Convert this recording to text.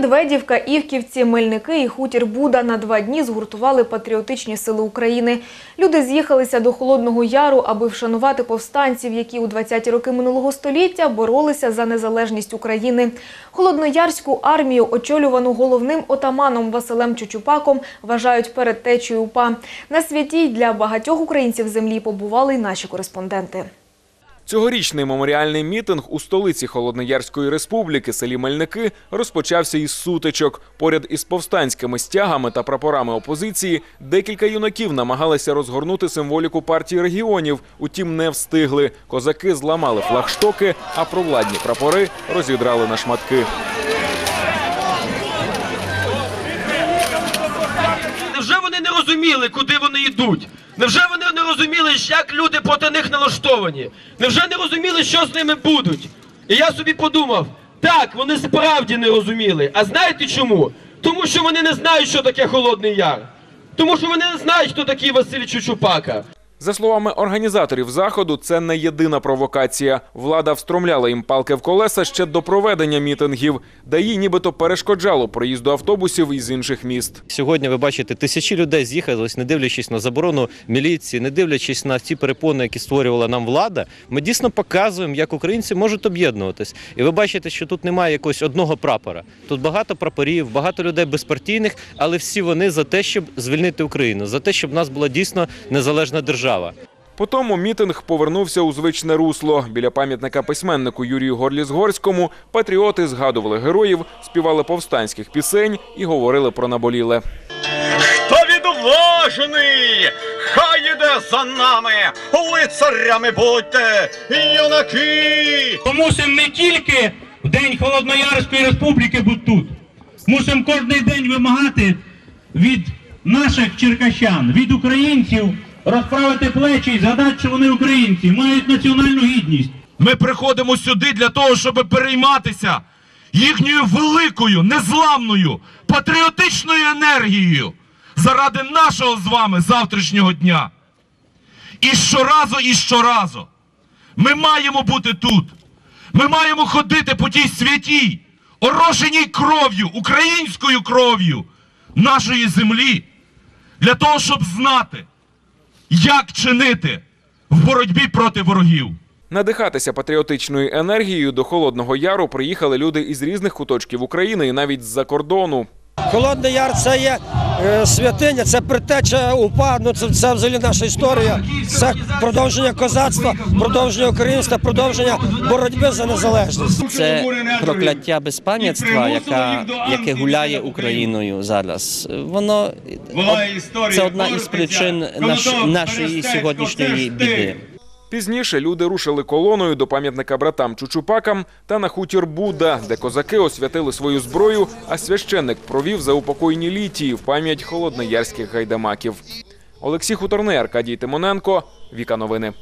Медведівка, Івківці, Мельники і хутір Буда на два дні згуртували патріотичні сили України. Люди з'їхалися до Холодного Яру, аби вшанувати повстанців, які у 20-ті роки минулого століття боролися за незалежність України. Холодноярську армію, очолювану головним отаманом Василем Чучупаком, вважають передтечею УПА. На святій для багатьох українців землі побували й наші кореспонденти. Цьогорічний меморіальний мітинг у столиці Холодноярської республіки, селі Мельники, розпочався із сутичок. Поряд із повстанськими стягами та прапорами опозиції декілька юнаків намагалися розгорнути символіку партії регіонів. Утім, не встигли. Козаки зламали флагштоки, а провладні прапори розідрали на шматки. Невже вони не розуміли, куди вони йдуть? Невже вони не розуміли, як люди проти них налаштовані? Невже не розуміли, що з ними будуть? І я собі подумав, так, вони справді не розуміли. А знаєте чому? Тому що вони не знають, що таке Холодний Яр. Тому що вони не знають, хто такий Василь Чучупака. За словами організаторів заходу, це не єдина провокація. Влада встромляла їм палки в колеса ще до проведення мітингів, ДАІ нібито перешкоджало проїзду автобусів із інших міст. Сьогодні ви бачите, тисячі людей з'їхались, не дивлячись на заборону міліції, не дивлячись на ті перепони, які створювала нам влада. Ми дійсно показуємо, як українці можуть об'єднуватись. І ви бачите, що тут немає якогось одного прапора. Тут багато прапорів, багато людей безпартійних, але всі вони за те, щоб звільнити Україну, за те, щоб в нас була дійсно незалежна держава. Потому мітинг повернувся у звичне русло. Біля пам'ятника письменнику Юрію Горліс-Горському патріоти згадували героїв, співали повстанських пісень і говорили про наболіле. Хто відважений, хай іде за нами, лицарями будьте, юнаки. Мусимо не тільки в День Холодноярської республіки бути тут. Мусимо кожен день вимагати від наших черкащан, від українців розправити плечі і згадати, що вони українці, мають національну гідність. Ми приходимо сюди для того, щоб перейматися їхньою великою, незламною, патріотичною енергією заради нашого з вами завтрашнього дня. І щоразу, і щоразу ми маємо бути тут. Ми маємо ходити по тій святій, орошеній кров'ю, українською кров'ю нашої землі, для того, щоб знати, як чинити в боротьбі проти ворогів. Надихатися патріотичною енергією до Холодного Яру приїхали люди із різних куточків України і навіть з-за кордону. Холодний Яр це є святиня, це притеча УПА, ну це, це взагалі наша історія. Це продовження козацтва, продовження українства, продовження боротьби за незалежність. Це прокляття безпам'ятства, яка, яке гуляє Україною зараз. Воно це одна із причин наш, нашої сьогоднішньої біди. Пізніше люди рушили колоною до пам'ятника братам Чучупакам та на хутір Буда, де козаки освятили свою зброю, а священник провів заупокойні літії в пам'ять холодноярських гайдамаків. Олексій Хуторний, Аркадій Тимоненко, Віка Новини.